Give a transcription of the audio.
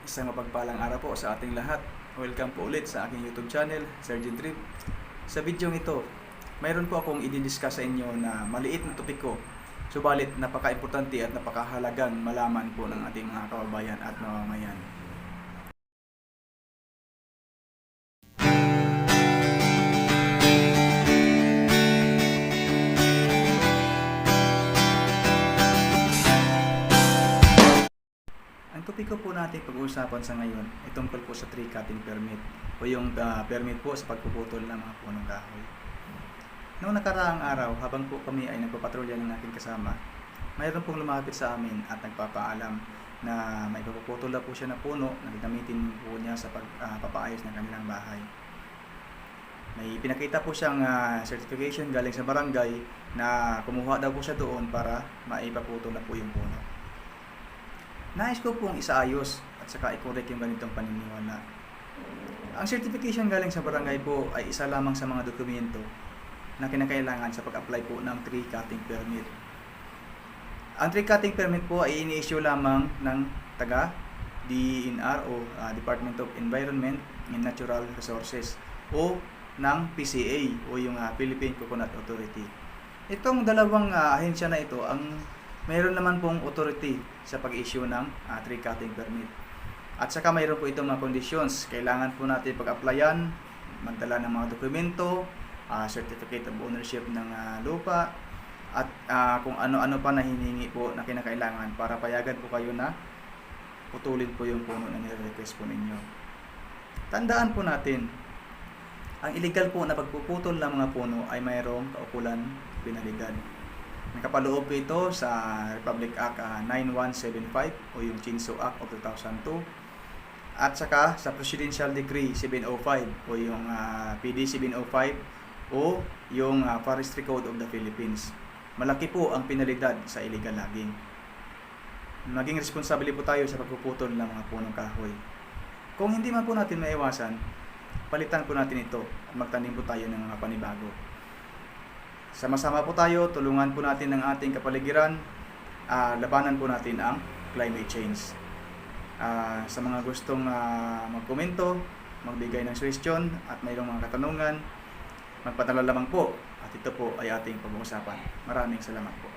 Isang mapagpalang araw po sa ating lahat. Welcome po ulit sa aking YouTube channel, Sergeant Trip. Sa video ito, mayroon po akong i-discuss sa inyo na maliit na topiko. Subalit napaka-importante at napakahalagang malaman po ng ating mga kababayan at mamamayan. Topiko po natin pag-uusapan sa ngayon ay tungkol po sa tree cutting permit o yung ah, permit po sa pagpuputol ng mga punong kahoy. Noong nakaraang araw, habang po kami ay nagpapatrolya ng aking kasama, mayroon pong lumapit sa amin at nagpapaalam na may puputol na po siya na puno na gagamitin po niya sa pagpapaayos ng kanilang bahay. May pinakita po siyang ah, certification galing sa barangay na kumuha daw po siya doon para maipaputol na po yung puno. Nais ko pong isaayos at saka i-correct yung ganitong paniniwala. Ang certification galing sa barangay po ay isa lamang sa mga dokumento na kinakailangan sa pag-apply po ng tree cutting permit. Ang tree cutting permit po ay ini-issue lamang ng taga DENR o ah, Department of Environment and Natural Resources o ng PCA o yung ah, Philippine Coconut Authority. Itong dalawang ah, ahensya na ito ang mayroon naman pong authority sa pag-issue ng ah, tree cutting permit. At saka mayroon po itong mga conditions. Kailangan po natin pag-applyan, magdala ng mga dokumento, ah, certificate of ownership ng ah, lupa, at ah, kung ano-ano pa na hiningi po na kinakailangan para payagan po kayo na putulin po yung puno na nire-request po ninyo. Tandaan po natin, ang illegal po na pagpuputol ng mga puno ay mayroong kaukulan penalidad. Nakapaloob po ito sa Republic Act ah, 9175 o yung Chinso Act of 2002 at saka sa Presidential Decree 705 o yung ah, PD 705 o yung ah, Forestry Code of the Philippines. Malaki po ang penalidad sa illegal logging. Maging responsable po tayo sa pagpuputol ng mga punong kahoy. Kung hindi man po natin maiwasan, palitan po natin ito at magtanim po tayo ng mga panibago. Sama-sama po tayo, tulungan po natin ang ating kapaligiran, ah, labanan po natin ang climate change. Ah, sa mga gustong ah, magkomento, magbigay ng suggestion at mayroong mga katanungan, magpadala lamang po at ito po ay ating pag-uusapan. Maraming salamat po.